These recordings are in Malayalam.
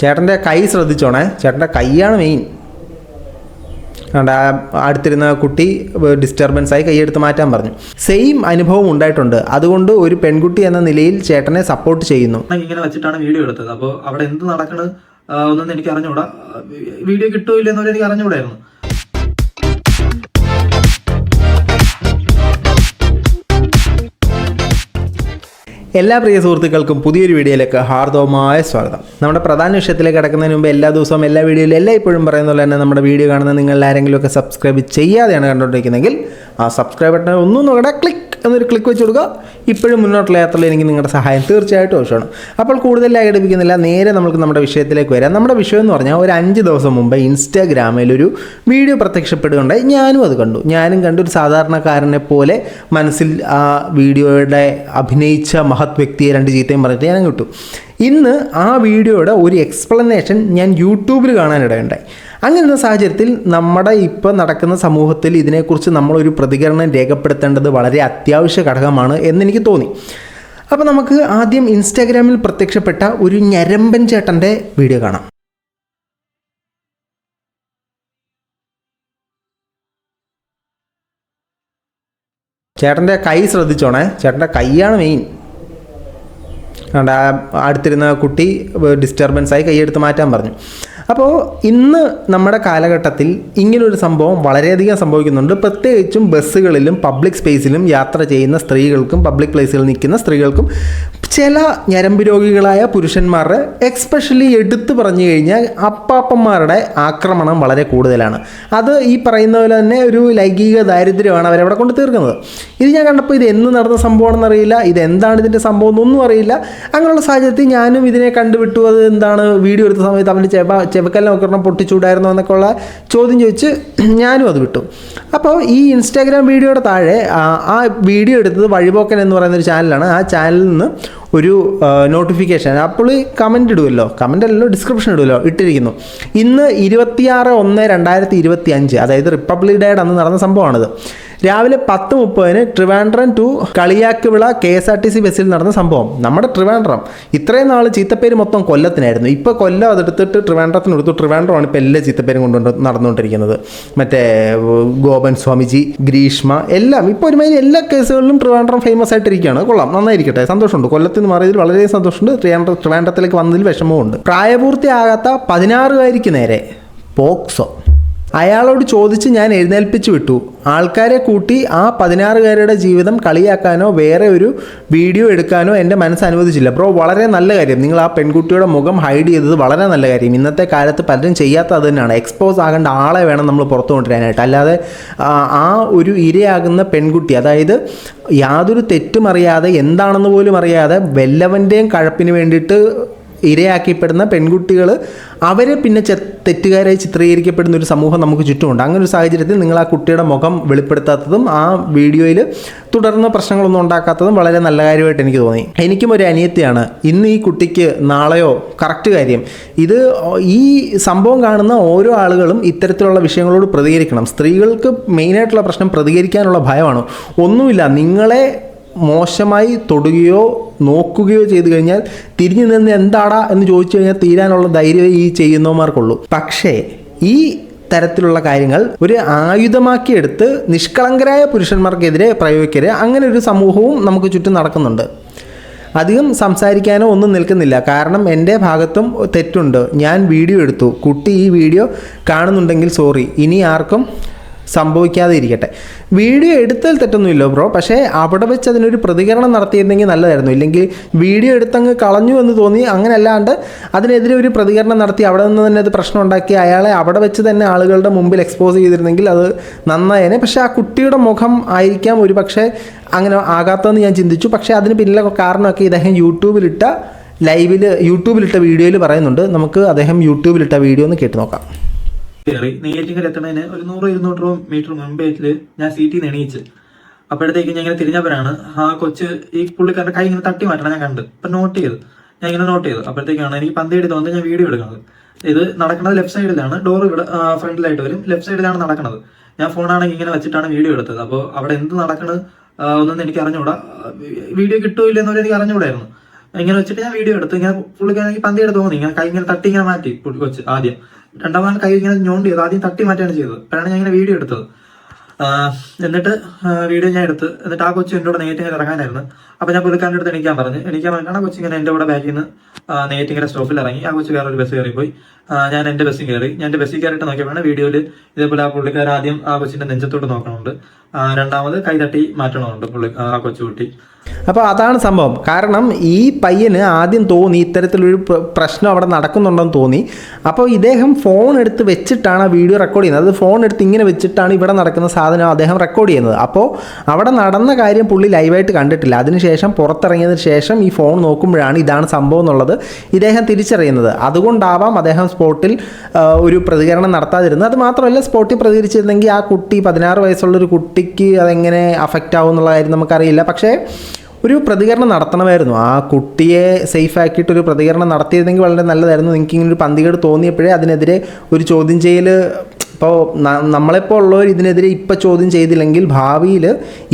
ചേട്ടന്റെ കൈ ശ്രദ്ധിച്ചോണേ. ചേട്ടന്റെ കൈയാണ് മെയിൻ അടുത്തിരുന്ന കുട്ടി ഡിസ്റ്റർബൻസ് ആയി കൈയെടുത്ത് മാറ്റാൻ പറഞ്ഞു. സെയിം അനുഭവം ഉണ്ടായിട്ടുണ്ട്. അതുകൊണ്ട് ഒരു പെൺകുട്ടി എന്ന നിലയിൽ ചേട്ടനെ സപ്പോർട്ട് ചെയ്യുന്നു. ഇങ്ങനെ വെച്ചിട്ടാണ് വീഡിയോ എടുത്തത്. അപ്പോൾ അവിടെ എന്ത് നടക്കണത് ഒന്നും എനിക്ക് അറിഞ്ഞുകൂടാ വീഡിയോ കിട്ടുമോ ഇല്ലെന്നൊരു എനിക്ക് അറിഞ്ഞുകൂടായിരുന്നു എല്ലാ പ്രിയ സുഹൃത്തുക്കൾക്കും പുതിയൊരു വീഡിയോയിലേക്ക് ഹാർദവമായ സ്വാഗതം. നമ്മുടെ പ്രധാന വിഷയത്തിലേക്ക് കിടക്കുന്നതിന് മുമ്പ് എല്ലാ ദിവസവും എല്ലാ വീഡിയോയിലും എല്ലാ ഇപ്പോഴും പറയുന്ന പോലെ തന്നെ നമ്മുടെ വീഡിയോ കാണുന്ന നിങ്ങൾ ആരെങ്കിലുമൊക്കെ സബ്സ്ക്രൈബ് ചെയ്യാതെയാണ് കണ്ടുകൊണ്ടിരിക്കുന്നതെങ്കിൽ ആ സബ്സ്ക്രൈബ് ബട്ടൺ ഒന്നും നോക്കട്ടെ ക്ലിക്ക് എന്നൊരു ക്ലിക്ക് വെച്ച് കൊടുക്കുക. ഇപ്പോഴും മുന്നോട്ടുള്ള യാത്രയിൽ എനിക്ക് നിങ്ങളുടെ സഹായം തീർച്ചയായിട്ടും ആവശ്യമാണ്. അപ്പോൾ കൂടുതലായി ലാഗടിപ്പിക്കുന്നില്ല നേരെ നമുക്ക് നമ്മുടെ വിഷയത്തിലേക്ക് വരാം. നമ്മുടെ വിഷയം എന്ന് പറഞ്ഞാൽ ഒരു അഞ്ച് ദിവസം മുമ്പ് ഇൻസ്റ്റാഗ്രാമിൽ ഒരു വീഡിയോ പ്രത്യക്ഷപ്പെടുകയുണ്ടായി ഞാനും അത് കണ്ടു. ഞാനും കണ്ടു. ഒരു സാധാരണക്കാരനെ പോലെ മനസ്സിൽ ആ വീഡിയോയുടെ അഭിനയിച്ച മഹത് വ്യക്തിയെ രണ്ട് ചീത്തയും പറഞ്ഞിട്ട് ഞാൻ കിട്ടും ഇന്ന് ആ വീഡിയോയുടെ ഒരു എക്സ്പ്ലനേഷൻ ഞാൻ യൂട്യൂബിൽ കാണാനിടയുണ്ടായി. അങ്ങനെയുള്ള സാഹചര്യത്തിൽ നമ്മുടെ ഇപ്പോൾ നടക്കുന്ന സമൂഹത്തിൽ ഇതിനെക്കുറിച്ച് നമ്മളൊരു പ്രതികരണം രേഖപ്പെടുത്തേണ്ടത് വളരെ അത്യാവശ്യ ഘടകമാണ് എന്നെനിക്ക് തോന്നി. അപ്പോൾ നമുക്ക് ആദ്യം ഇൻസ്റ്റാഗ്രാമിൽ പ്രത്യക്ഷപ്പെട്ട ഒരു ഞരമ്പൻ ചേട്ടന്റെ വീഡിയോ കാണാം. ചേട്ടന്റെ കൈ ശ്രദ്ധിച്ചോണേ. ചേട്ടന്റെ കൈയാണ് മെയിൻ അടുത്തിരുന്ന കുട്ടി ഡിസ്റ്റർബൻസ് ആയി കൈയെടുത്ത് മാറ്റാൻ പറഞ്ഞു. അപ്പോൾ ഇന്ന് നമ്മുടെ കാലഘട്ടത്തിൽ ഇങ്ങനൊരു സംഭവം വളരെയധികം സംഭവിക്കുന്നുണ്ട്. പ്രത്യേകിച്ചും ബസ്സുകളിലും പബ്ലിക് സ്പേസിലും യാത്ര ചെയ്യുന്ന സ്ത്രീകൾക്കും പബ്ലിക് പ്ലേസുകളിൽ നിൽക്കുന്ന സ്ത്രീകൾക്കും ചില ഞരമ്പ് രോഗികളായ പുരുഷന്മാരുടെ എക്സ്പെഷ്യലി എടുത്തു പറഞ്ഞു കഴിഞ്ഞാൽ അപ്പാപ്പന്മാരുടെ ആക്രമണം വളരെ കൂടുതലാണ്. അത് ഈ പറയുന്ന പോലെ തന്നെ ഒരു ലൈംഗിക ദാരിദ്ര്യമാണ് അവരവിടെ കൊണ്ട് തീർക്കുന്നത്. ഇത് ഞാൻ കണ്ടപ്പോൾ ഇത് എന്ന് നടന്ന സംഭവമാണെന്ന് അറിയില്ല ഇത് എന്താണ് ഇതിന്റെ സംഭവം എന്നൊന്നും അറിയില്ല. അങ്ങനെയുള്ള സാഹചര്യത്തിൽ ഞാനും ഇതിനെ കണ്ടുവിട്ടു. അത് എന്താണ് വീഡിയോ എടുത്ത സമയത്ത് അവന്റെ ചെവ ചെവക്കലിനൊക്കെ ഒരെണ്ണം പൊട്ടിച്ചൂടായിരുന്നോ എന്നൊക്കെ ഉള്ള ചോദ്യം ചോദിച്ച് ഞാനും അത് വിട്ടു. അപ്പോൾ ഈ ഇൻസ്റ്റാഗ്രാം വീഡിയോയുടെ താഴെ ആ വീഡിയോ എടുത്തത് വഴിപോക്കൻ എന്ന് പറയുന്ന ഒരു ചാനലാണ്. ആ ചാനലിൽ നിന്ന് ഒരു നോട്ടിഫിക്കേഷൻ അപ്പോൾ കമന്റ് ഇടുമല്ലോ കമന്റ് അല്ലല്ലോ ഡിസ്ക്രിപ്ഷൻ ഇടുമല്ലോ ഇട്ടിരിക്കുന്നു. ഇന്ന് ഇരുപത്തിയാറ് ഒന്ന് രണ്ടായിരത്തി ഇരുപത്തി അഞ്ച് അതായത് റിപ്പബ്ലിക് ഡേയുടെ അന്ന് നടന്ന സംഭവമാണിത്. രാവിലെ പത്ത് മുപ്പതിന് Trivandrum to Kaliyakkavilai K S R T C ബസ്സിൽ നടന്ന സംഭവം. നമ്മുടെ ട്രിവാൻഡ്രം. ഇത്രയും നാൾ ചീത്തപ്പേര് മൊത്തം കൊല്ലത്തിനായിരുന്നു. ഇപ്പോൾ കൊല്ലം അതെടുത്തിട്ട് ട്രിവാൻഡ്രത്തിന് എടുത്തു ട്രിവാൻഡ്രമാണ് ഇപ്പോൾ എല്ലാ ചീത്തപ്പേരും കൊണ്ട് നടന്നുകൊണ്ടിരിക്കുന്നത്. മറ്റേ ഗോപൻ സ്വാമിജി ഗ്രീഷ്മ എല്ലാം. ഇപ്പോൾ ഒരുമാതിരി എല്ലാ കേസുകളിലും ട്രിവാൻഡ്രം ഫേമസ് ആയിട്ടിരിക്കുകയാണ്. കൊള്ളാം. നന്നായിരിക്കട്ടെ. സന്തോഷമുണ്ട്. കൊല്ലത്തിൽ നിന്ന് മാറിയതിൽ വളരെ സന്തോഷമുണ്ട്. ട്രിവാൻഡ്രം ട്രിവാൻഡ്രത്തിലേക്ക് വന്നതിൽ വിഷമമുണ്ട് പ്രായപൂർത്തിയാകാത്ത പതിനാറുകാരിക്ക് നേരെ പോക്സോ. അയാളോട് ചോദിച്ച് ഞാൻ എഴുന്നേൽപ്പിച്ചു വിട്ടു. ആൾക്കാരെ കൂട്ടി ആ പതിനാറുകാരുടെ ജീവിതം കളിയാക്കാനോ വേറെ ഒരു വീഡിയോ എടുക്കാനോ എന്റെ മനസ്സ് അനുവദിച്ചില്ല. ബ്രോ വളരെ നല്ല കാര്യം. നിങ്ങൾ ആ പെൺകുട്ടിയുടെ മുഖം ഹൈഡ് ചെയ്തത് വളരെ നല്ല കാര്യം. ഇന്നത്തെ കാലത്ത് പലരും ചെയ്യാത്ത അത് തന്നെയാണ്. എക്സ്പോസ് ആകേണ്ട ആളെ വേണം നമ്മൾ പുറത്തു കൊണ്ടുവരാനായിട്ട്. അല്ലാതെ ആ, ഒരു ഇരയാകുന്ന പെൺകുട്ടി അതായത് യാതൊരു തെറ്റും അറിയാതെ എന്താണെന്ന് പോലും അറിയാതെ വല്ലവന്റെയും കഴപ്പിന് വേണ്ടിയിട്ട് ഇരയാക്കപ്പെടുന്ന പെൺകുട്ടികൾ അവരെ പിന്നെ തെറ്റുകാരായി ചിത്രീകരിക്കപ്പെടുന്ന ഒരു സമൂഹം നമുക്ക് ചുറ്റുമുണ്ട്. അങ്ങനെ ഒരു സാഹചര്യത്തിൽ നിങ്ങൾ ആ കുട്ടിയുടെ മുഖം വെളിപ്പെടുത്താത്തതും ആ വീഡിയോയിൽ തുടർന്ന് പ്രശ്നങ്ങളൊന്നും ഉണ്ടാക്കാത്തതും വളരെ നല്ല കാര്യമായിട്ട് എനിക്ക് തോന്നി. എനിക്കും ഒരു അനിയത്തിയാണ്. ഇന്ന് ഈ കുട്ടിക്ക് നാളെയോ കറക്റ്റ് കാര്യം. ഇത് ഈ സംഭവം കാണുന്ന ഓരോ ആളുകളും ഇത്തരത്തിലുള്ള വിഷയങ്ങളോട് പ്രതികരിക്കണം. സ്ത്രീകൾക്ക് മെയിനായിട്ടുള്ള പ്രശ്നം പ്രതികരിക്കാനുള്ള ഭയമാണ്. ഒന്നുമില്ല നിങ്ങളെ മോശമായി തൊടുകയോ നോക്കുകയോ ചെയ്തു കഴിഞ്ഞാൽ തിരിഞ്ഞു നിന്ന് എന്താടാ എന്ന് ചോദിച്ചു കഴിഞ്ഞാൽ തീരാനുള്ള ധൈര്യം ഈ ചെയ്യുന്നവന്മാർക്കുള്ളൂ. പക്ഷേ ഈ തരത്തിലുള്ള കാര്യങ്ങൾ ഒരു ആയുധമാക്കി എടുത്ത് നിഷ്കളങ്കരായ പുരുഷന്മാർക്കെതിരെ പ്രയോഗിക്കരുത്. അങ്ങനെ ഒരു സമൂഹവും നമുക്ക് ചുറ്റും നടക്കുന്നുണ്ട്. അധികം സംസാരിക്കാനോ ഒന്നും നിൽക്കുന്നില്ല. കാരണം എന്റെ ഭാഗത്തും തെറ്റുണ്ട്. ഞാൻ വീഡിയോ എടുത്തു. കുട്ടി ഈ വീഡിയോ കാണുന്നുണ്ടെങ്കിൽ സോറി. ഇനി ആർക്കും സംഭവിക്കാതെ ഇരിക്കട്ടെ വീഡിയോ എടുത്തതിൽ തെറ്റൊന്നുമില്ല ബ്രോ. പക്ഷേ അവിടെ വെച്ച് അതിനൊരു പ്രതികരണം നടത്തിയിരുന്നെങ്കിൽ നല്ലതായിരുന്നു. ഇല്ലെങ്കിൽ വീഡിയോ എടുത്തങ്ങ് കളഞ്ഞു എന്ന് തോന്നി അങ്ങനെ അല്ലാണ്ട് അതിനെതിരെ ഒരു പ്രതികരണം നടത്തി അവിടെ നിന്ന് തന്നെ അത് പ്രശ്നം ഉണ്ടാക്കി അയാളെ അവിടെ വെച്ച് തന്നെ ആളുകളുടെ മുമ്പിൽ എക്സ്പോസ് ചെയ്തിരുന്നെങ്കിൽ അത് നന്നായേനെ. പക്ഷേ ആ കുട്ടിയുടെ മുഖം ആയിരിക്കാം ഒരു പക്ഷേ അങ്ങനെ ആകാത്തതെന്ന് ഞാൻ ചിന്തിച്ചു. പക്ഷേ അതിന് പിന്നിലെ കാരണമൊക്കെ ഇദ്ദേഹം യൂട്യൂബിലിട്ട ലൈവിൽ യൂട്യൂബിലിട്ട വീഡിയോയിൽ പറയുന്നുണ്ട്. നമുക്ക് അദ്ദേഹം യൂട്യൂബിലിട്ട വീഡിയോ ഒന്ന് കേട്ട് നോക്കാം. കയറി നെയ്യാറ്റിങ്കര എത്തണതിന് ഒരു നൂറ് ഇരുന്നൂറ് രൂപ മീറ്റർ മുമ്പേറ്റിൽ ഞാൻ സീറ്റിൽ നിന്ന് എണീച്ച്. അപ്പോഴത്തേക്ക് ഞാൻ ഇങ്ങനെ തിരിഞ്ഞപ്പോഴാണ് ആ കൊച്ച് ഈ പുള്ളിക്കാരുടെ കൈ ഇങ്ങനെ തട്ടി മാറ്റണം ഞാൻ കണ്ട്. അപ്പൊ നോട്ട് ചെയ്തു. ഞാൻ ഇങ്ങനെ നോട്ട് ചെയ്തു. അപ്പോഴത്തേക്കാണ് എനിക്ക് പന്തേടി തോന്നുന്നത് ഞാൻ വീഡിയോ എടുക്കുന്നത്. ഇത് നടക്കുന്നത് ലെഫ്റ്റ് സൈഡിലാണ് ഡോർ ഇവിടെ ഫ്രണ്ടിലായിട്ട് വരും. ലെഫ്റ്റ് സൈഡിലാണ് നടക്കുന്നത്. ഞാൻ ഫോണാണെങ്കിൽ ഇങ്ങനെ വെച്ചിട്ടാണ് വീഡിയോ എടുത്തത്. അപ്പോൾ അവിടെ എന്ത് നടക്കണത് ഒന്നും എനിക്ക് അറിഞ്ഞുകൂടാ. വീഡിയോ കിട്ടുമോ ഇല്ലെന്നൊരു എനിക്ക് അറിഞ്ഞുകൂടായിരുന്നു. ഇങ്ങനെ വെച്ചിട്ട് ഞാൻ വീഡിയോ എടുത്ത്. ഇങ്ങനെ പുള്ളിക്കാണെങ്കിൽ പന്തിയുടെ തോന്നി. ഇങ്ങനെ കൈ ഇങ്ങനെ തട്ടി ഇങ്ങനെ മാറ്റി കൊച്ച് ആദ്യം. രണ്ടാമത് കൈ ഇങ്ങനെ ഞോണ്ടി ചെയ്തു ആദ്യം തട്ടി മാറ്റാണ് ചെയ്തത്. അപ്പോഴാണ് ഞാൻ ഇങ്ങനെ വീഡിയോ എടുത്തത്. എന്നിട്ട് വീഡിയോ ഞാൻ എടുത്ത്. എന്നിട്ട് ആ കൊച്ചു എന്റെ കൂടെ ഇങ്ങനെ ഇറങ്ങാനായിരുന്നു. അപ്പൊ ഞാൻ പുള്ളിക്കാരന്റെ അടുത്ത് എണീക്കാൻ പറഞ്ഞു. എണീക്കാൻ പറഞ്ഞാൽ ആ കൊച്ചു ഇങ്ങനെ എന്റെ കൂടെ ബാക്കിൽ നിന്ന് നേരിട്ട് ഇങ്ങനെ സ്റ്റോപ്പിൽ ഇറങ്ങി. ആ കൊച്ചു ഒരു ബസ് കയറി പോയി ഞാൻ എന്റെ ബസ്സിൽ കയറി. ഞാൻ എന്റെ ബസ്സിൽ കയറിയിട്ട് നോക്കിയപ്പോഴാണ് വീഡിയോയിൽ ഇതേപോലെ ആ പുള്ളിക്കാർ ആദ്യം ആ കൊച്ചിന്റെ നെഞ്ചത്തോട്ട് നോക്കണമുണ്ട്. രണ്ടാമത് കൈതട്ടി മാറ്റണമുണ്ട് പുള്ളി ആ കൊച്ചുകുട്ടി അപ്പോൾ അതാണ് സംഭവം. കാരണം ഈ പയ്യന് ആദ്യം തോന്നി ഇത്തരത്തിലൊരു പ്ര- പ്രശ്നം അവിടെ നടക്കുന്നുണ്ടെന്ന് തോന്നി. അപ്പോൾ ഇദ്ദേഹം ഫോൺ എടുത്ത് വെച്ചിട്ടാണ് ആ വീഡിയോ റെക്കോർഡ് ചെയ്യുന്നത്. അത് ഫോൺ എടുത്ത് ഇങ്ങനെ വെച്ചിട്ടാണ് ഇവിടെ നടക്കുന്ന സാധനം അദ്ദേഹം റെക്കോർഡ് ചെയ്യുന്നത്. അപ്പോൾ അവിടെ നടന്ന കാര്യം പുള്ളി ലൈവായിട്ട് കണ്ടിട്ടില്ല. അതിനുശേഷം പുറത്തിറങ്ങിയതിന് ശേഷം ഈ ഫോൺ നോക്കുമ്പോഴാണ് ഇതാണ് സംഭവം എന്നുള്ളത് ഇദ്ദേഹം തിരിച്ചറിയുന്നത്. അതുകൊണ്ടാവാം അദ്ദേഹം സ്പോട്ടിൽ ഒരു പ്രതികരണം നടത്താതിരുന്നത്. അത് മാത്രമല്ല സ്പോട്ടിൽ പ്രതികരിച്ചിരുന്നെങ്കിൽ ആ കുട്ടി പതിനാറ് വയസ്സുള്ള ഒരു കുട്ടിക്ക് അതെങ്ങനെ അഫക്റ്റ് ആവും എന്നുള്ള കാര്യം നമുക്കറിയില്ല. പക്ഷേ ഒരു പ്രതികരണം നടത്തണമായിരുന്നു. ആ കുട്ടിയെ സേഫ് ആക്കിയിട്ട് ഒരു പ്രതികരണം നടത്തിയിരുന്നെങ്കിൽ വളരെ നല്ലതായിരുന്നു. നിങ്ങൾക്ക് ഇങ്ങനെ ഒരു പന്തികേട് തോന്നിയപ്പോഴേ അതിനെതിരെ ഒരു ചോദ്യം ചെയ്യൽ ഇപ്പോൾ നമ്മളെപ്പോൾ ഉള്ളവർ ഇതിനെതിരെ ഇപ്പോൾ ചോദ്യം ചെയ്തില്ലെങ്കിൽ ഭാവിയിൽ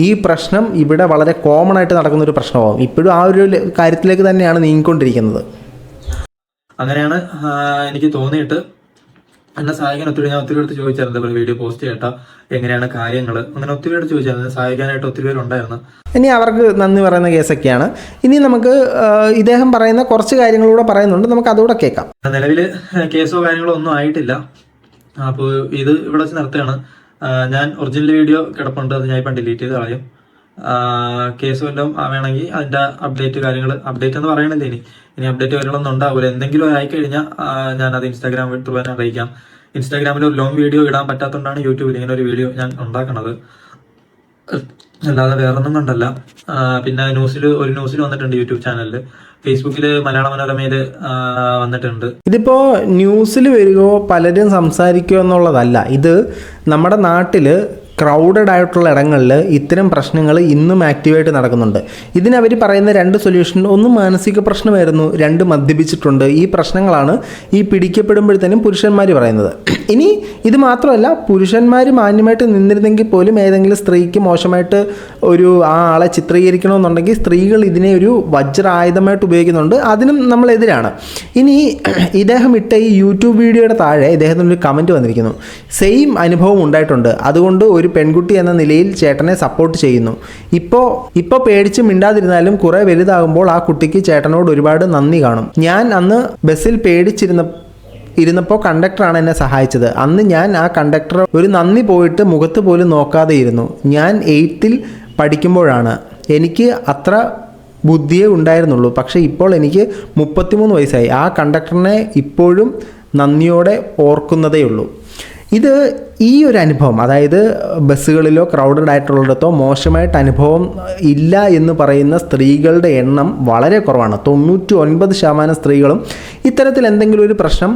ഈ പ്രശ്നം ഇവിടെ വളരെ കോമൺ ആയിട്ട് നടക്കുന്ന ഒരു പ്രശ്നമാകും ഇപ്പോഴും ആ ഒരു കാര്യത്തിലേക്ക് തന്നെയാണ് നീങ്ങിക്കൊണ്ടിരിക്കുന്നത്. അങ്ങനെയാണ് എനിക്ക് തോന്നിയിട്ട് എന്നെ സഹായിക്കാൻ ഒത്തിരി ഞാൻ ഒത്തിരി അടുത്ത് ചോദിച്ചായിരുന്നു ഇതേപോലെ വീഡിയോ പോസ്റ്റ് ചെയ്യട്ടാ എങ്ങനെയാണ് കാര്യങ്ങൾ അങ്ങനെ ഒത്തിരി അടുത്ത് ചോദിച്ചായിരുന്നു സഹായിക്കാനായിട്ട് ഒത്തിരി പേരുണ്ടായിരുന്നു ഇനി അവർക്ക് നന്ദി പറയുന്ന കേസൊക്കെയാണ്. ഇനി നമുക്ക് ഇദ്ദേഹം പറയുന്ന കുറച്ച് കാര്യങ്ങളൂടെ പറയുന്നുണ്ട്. നമുക്ക് അതുകൂടെ കേൾക്കാം. നിലവിൽ കേസോ കാര്യങ്ങളോ ഒന്നും ആയിട്ടില്ല. അപ്പോൾ ഇത് ഇവിടെ വെച്ച് നിർത്തുകയാണ്. ഞാൻ ഒറിജിനൽ വീഡിയോ കിടപ്പുണ്ട് അത് ഞാൻ ഇപ്പം ഡിലീറ്റ് ചെയ്ത് കളയും. കേസ് വല്ലതും വേണമെങ്കിൽ അതിന്റെ അപ്ഡേറ്റ് കാര്യങ്ങൾ അപ്ഡേറ്റ് എന്ന് പറയണില്ല ഇനി. ഇനി അപ്ഡേറ്റ് കാര്യങ്ങളൊന്നും ഉണ്ടാവില്ല എന്തെങ്കിലും ആയി കഴിഞ്ഞാൽ ഞാൻ അത് ഇൻസ്റ്റാഗ്രാം ത്രൂ തന്നെ അറിയിക്കാം. ഇൻസ്റ്റാഗ്രാമിൽ ഒരു ലോങ് വീഡിയോ ഇടാൻ പറ്റാത്തതുകൊണ്ടാണ് യൂട്യൂബിൽ ഇങ്ങനെ ഒരു വീഡിയോ ഞാൻ ഉണ്ടാക്കണത്. അല്ലാതെ വേറൊന്നും കണ്ടല്ല. പിന്നെ ന്യൂസിൽ ഒരു ന്യൂസിൽ വന്നിട്ടുണ്ട് യൂട്യൂബ് ചാനലിൽ ഫേസ്ബുക്കിൽ മലയാള മനോരമയിൽ വന്നിട്ടുണ്ട്. ഇതിപ്പോ ന്യൂസിൽ വരികയോ പലരും സംസാരിക്കുകയോ എന്നുള്ളതല്ല ഇത് നമ്മുടെ നാട്ടിൽ ക്രൗഡഡ് ആയിട്ടുള്ള ഇടങ്ങളിൽ ഇത്തരം പ്രശ്നങ്ങൾ ഇന്നും ആക്റ്റീവായിട്ട് നടക്കുന്നുണ്ട്. ഇതിനവർ പറയുന്ന രണ്ട് സൊല്യൂഷൻ ഒന്ന് മാനസിക പ്രശ്നമായിരുന്നു രണ്ട് മദ്യപിച്ചിട്ടുണ്ട്. ഈ പ്രശ്നങ്ങളാണ് ഈ പിടിക്കപ്പെടുമ്പോഴത്തേനും പുരുഷന്മാർ പറയുന്നത്. ഇനി ഇത് മാത്രമല്ല പുരുഷന്മാർ മാന്യമായിട്ട് നിന്നിരുന്നെങ്കിൽ പോലും ഏതെങ്കിലും സ്ത്രീക്ക് മോശമായിട്ട് ഒരു ആ ആളെ ചിത്രീകരിക്കണമെന്നുണ്ടെങ്കിൽ സ്ത്രീകൾ ഇതിനെ ഒരു വജ്ര ആയുധമായിട്ട് ഉപയോഗിക്കുന്നുണ്ട്. അതിനും നമ്മളെതിരാണ്. ഇനി ഇദ്ദേഹം ഇട്ട ഈ യൂട്യൂബ് വീഡിയോയുടെ താഴെ ഇദ്ദേഹത്തിന് ഒരു കമന്റ് വന്നിരിക്കുന്നു. സെയിം അനുഭവം ഉണ്ടായിട്ടുണ്ട്. അതുകൊണ്ട് ഒരു പെൺകുട്ടി എന്ന നിലയിൽ ചേട്ടനെ സപ്പോർട്ട് ചെയ്യുന്നു. ഇപ്പോൾ ഇപ്പോൾ പേടിച്ച് മിണ്ടാതിരുന്നാലും കുറേ വലുതാകുമ്പോൾ ആ കുട്ടിക്ക് ചേട്ടനോട് ഒരുപാട് നന്ദി കാണും. ഞാൻ അന്ന് ബസ്സിൽ പേടിച്ചിരുന്ന ഇരുന്നപ്പോൾ കണ്ടക്ടറാണ് എന്നെ സഹായിച്ചത്. അന്ന് ഞാൻ ആ കണ്ടക്ടർ ഒരു നന്ദി പോയിട്ട് മുഖത്ത് പോലും നോക്കാതെ ഇരുന്നു. ഞാൻ എയ്ത്തിൽ പഠിക്കുമ്പോഴാണ്. എനിക്ക് അത്ര ബുദ്ധിയേ ഉണ്ടായിരുന്നുള്ളൂ. പക്ഷേ ഇപ്പോൾ എനിക്ക് മുപ്പത്തിമൂന്ന് വയസ്സായി. ആ കണ്ടക്ടറിനെ ഇപ്പോഴും നന്ദിയോടെ ഓർക്കുന്നതേ ഉള്ളൂ ഇത് ഈ ഒരു അനുഭവം അതായത് ബസ്സുകളിലോ ക്രൗഡഡ് ആയിട്ടുള്ളിടത്തോ മോശമായിട്ട് അനുഭവം ഇല്ല എന്ന് പറയുന്ന സ്ത്രീകളുടെ എണ്ണം വളരെ കുറവാണ്. തൊണ്ണൂറ്റി ഒൻപത് ശതമാനം സ്ത്രീകളും ഇത്തരത്തിൽ എന്തെങ്കിലും ഒരു പ്രശ്നം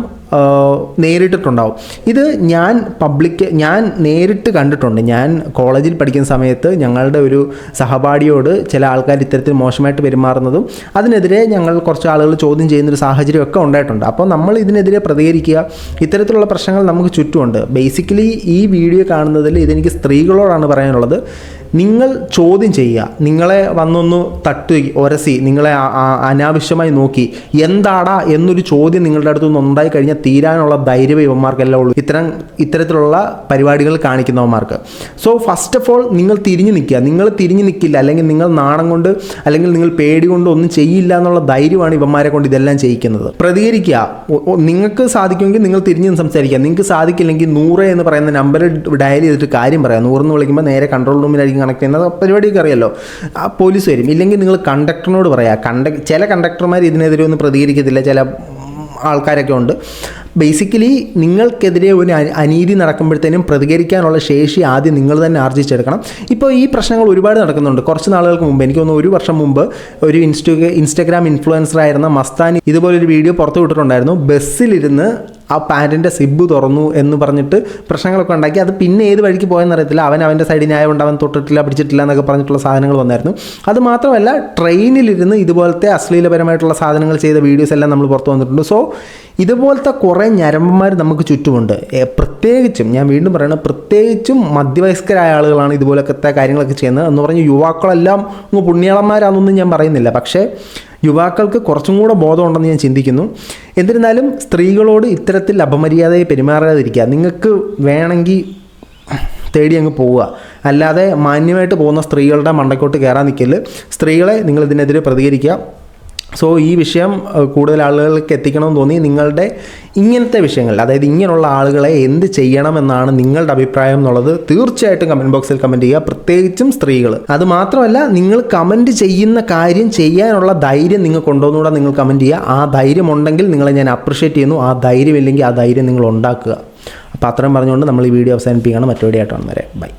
നേരിട്ടിട്ടുണ്ടാവും. ഇത് ഞാൻ പബ്ലിക് ഞാൻ നേരിട്ട് കണ്ടിട്ടുണ്ട്. ഞാൻ കോളേജിൽ പഠിക്കുന്ന സമയത്ത് ഞങ്ങളുടെ ഒരു സഹപാഠിയോട് ചില ആൾക്കാർ ഇത്തരത്തിൽ മോശമായിട്ട് പെരുമാറുന്നതും അതിനെതിരെ ഞങ്ങൾ കുറച്ച് ആളുകൾ ചോദ്യം ചെയ്യുന്നൊരു സാഹചര്യമൊക്കെ ഉണ്ടായിട്ടുണ്ട്. അപ്പോൾ നമ്മൾ ഇതിനെതിരെ പ്രതികരിക്കുക ഇത്തരത്തിലുള്ള പ്രശ്നങ്ങൾ നമുക്ക് ചുറ്റുമുണ്ട്. ബേസിക്കലി ഈ വീഡിയോ കാണുന്നതിൽ ഇതെനിക്ക് സ്ത്രീകളോടാണ് പറയാനുള്ളത്. നിങ്ങൾ ചോദ്യം ചെയ്യുക. നിങ്ങളെ വന്നൊന്ന് തട്ടി ഒരസി നിങ്ങളെ അനാവശ്യമായി നോക്കി. എന്താടാ എന്നൊരു ചോദ്യം നിങ്ങളുടെ അടുത്ത് നിന്ന് ഉണ്ടായി കഴിഞ്ഞാൽ തീരാനുള്ള ധൈര്യം ഇവന്മാർക്കെല്ലാം ഉള്ളൂ. ഇത്തരം ഇത്തരത്തിലുള്ള പരിപാടികൾ കാണിക്കുന്നവന്മാർക്ക്. സോ ഫസ്റ്റ് ഓഫ് ഓൾ നിങ്ങൾ തിരിഞ്ഞു നിൽക്കുക. നിങ്ങൾ തിരിഞ്ഞു നിൽക്കില്ല. അല്ലെങ്കിൽ നിങ്ങൾ നാണം കൊണ്ട് അല്ലെങ്കിൽ നിങ്ങൾ പേടി കൊണ്ട് ഒന്നും ചെയ്യില്ല എന്നുള്ള ധൈര്യമാണ് ഇവന്മാരെ കൊണ്ട് ഇതെല്ലാം ചെയ്യിക്കുന്നത്. പ്രതികരിക്കുക. നിങ്ങൾക്ക് സാധിക്കുമെങ്കിൽ നിങ്ങൾ തിരിഞ്ഞ് സംസാരിക്കുക. നിങ്ങൾക്ക് സാധിക്കില്ലെങ്കിൽ നൂറ് എന്ന് പറയുന്ന നമ്പർ ഡയൽ ചെയ്തിട്ട് കാര്യം പറയാം. നൂറെന്ന് വിളിക്കുമ്പോൾ നേരെ കൺട്രോൾ റൂമിലായിരിക്കും കണക്ട് ചെയ്യുന്നത്. പരിപാടിയൊക്കെ അറിയാമല്ലോ ആ പോലീസ് വരും. ഇല്ലെങ്കിൽ നിങ്ങൾ കണ്ടക്ടറിനോട് പറയാം. കണ്ട ചില കണ്ടക്ടർമാർ ഇതിനെതിരെ ഒന്നും പ്രതികരിക്കത്തില്ല. ചില ആൾക്കാരൊക്കെ ഉണ്ട്. ബേസിക്കലി നിങ്ങൾക്കെതിരെ ഒരു അനീതി നടക്കുമ്പോഴത്തേനും പ്രതികരിക്കാനുള്ള ശേഷി ആദ്യം നിങ്ങൾ തന്നെ ആർജിച്ചെടുക്കണം. ഇപ്പോൾ ഈ പ്രശ്നങ്ങൾ ഒരുപാട് നടക്കുന്നുണ്ട്. കുറച്ച് നാളുകൾക്ക് മുമ്പ് എനിക്ക് തോന്നുന്നു ഒരു വർഷം മുമ്പ് ഒരു ഇൻസ്റ്റ ഇൻസ്റ്റഗ്രാം ഇൻഫ്ലുവൻസർ ആയിരുന്ന മസ്താനി ഇതുപോലൊരു വീഡിയോ പുറത്തു വിട്ടിട്ടുണ്ടായിരുന്നു ബസ്സിലിരുന്ന് ആ പാന്റിന്റെ സിബ് തുറന്നു എന്ന് പറഞ്ഞിട്ട് പ്രശ്നങ്ങളൊക്കെ ഉണ്ടാക്കി. അത് പിന്നെ ഏത് വഴിക്ക് പോയെന്ന് അറിയത്തില്ല. അവൻ അവന്റെ സൈഡിൽ ന്യായമുണ്ട് അവൻ തൊട്ടിട്ടില്ല പിടിച്ചിട്ടില്ല എന്നൊക്കെ പറഞ്ഞിട്ടുള്ള സാധനങ്ങൾ വന്നായിരുന്നു. അത് മാത്രമല്ല ട്രെയിനിലിരുന്ന് ഇതുപോലത്തെ അശ്ലീലപരമായിട്ടുള്ള സാധനങ്ങൾ ചെയ്ത വീഡിയോസ് എല്ലാം നമ്മൾ പുറത്ത് വന്നിട്ടുണ്ട്. സോ ഇതുപോലത്തെ കുറേ ഞരമ്പന്മാർ നമുക്ക് ചുറ്റുമുണ്ട്. പ്രത്യേകിച്ചും ഞാൻ വീണ്ടും പറയുന്നത് പ്രത്യേകിച്ചും മധ്യവയസ്കരായ ആളുകളാണ് ഇതുപോലത്തെ കാര്യങ്ങളൊക്കെ ചെയ്യുന്നത് എന്ന് പറഞ്ഞ് യുവാക്കളെല്ലാം പുണ്യാളന്മാരാണെന്നൊന്നും ഞാൻ പറയുന്നില്ല. പക്ഷേ യുവാക്കൾക്ക് കുറച്ചും കൂടെ ബോധമുണ്ടെന്ന് ഞാൻ ചിന്തിക്കുന്നു. എന്നിരുന്നാലും സ്ത്രീകളോട് ഇത്തരത്തിൽ അപമര്യാദയെ പെരുമാറാതിരിക്കുക. നിങ്ങൾക്ക് വേണമെങ്കിൽ തേടി അങ്ങ് പോവുക. അല്ലാതെ മാന്യമായിട്ട് പോകുന്ന സ്ത്രീകളുടെ മണ്ടക്കോട്ട് കയറാൻ നിൽക്കൽ സ്ത്രീകളെ നിങ്ങൾ ഇതിനെതിരെ പ്രതികരിക്കുക. സോ ഈ വിഷയം കൂടുതൽ ആളുകൾക്ക് എത്തിക്കണമെന്ന് തോന്നി നിങ്ങളുടെ ഇങ്ങനത്തെ വിഷയങ്ങൾ അതായത് ഇങ്ങനെയുള്ള ആളുകളെ എന്ത് ചെയ്യണമെന്നാണ് നിങ്ങളുടെ അഭിപ്രായം എന്നുള്ളത് തീർച്ചയായിട്ടും കമന്റ് ബോക്സിൽ കമന്റ് ചെയ്യുക. പ്രത്യേകിച്ചും സ്ത്രീകൾ അത് മാത്രമല്ല നിങ്ങൾ കമന്റ് ചെയ്യുന്ന കാര്യം ചെയ്യാനുള്ള ധൈര്യം നിങ്ങൾക്ക് ഉണ്ടോയെന്നുകൂടെ നിങ്ങൾ കമന്റ് ചെയ്യുക. ആ ധൈര്യം ഉണ്ടെങ്കിൽ നിങ്ങളെ ഞാൻ അപ്രിഷ്യേറ്റ് ചെയ്യുന്നു. ആ ധൈര്യം ഇല്ലെങ്കിൽ ആ ധൈര്യം നിങ്ങൾ ഉണ്ടാക്കുക. അപ്പോൾ അത്രയും പറഞ്ഞുകൊണ്ട് നമ്മൾ ഈ വീഡിയോ അവസാനിപ്പിക്കുകയാണ്. മറ്റൊരു വീഡിയോ ആയിട്ട് വന്നേരെ ബൈ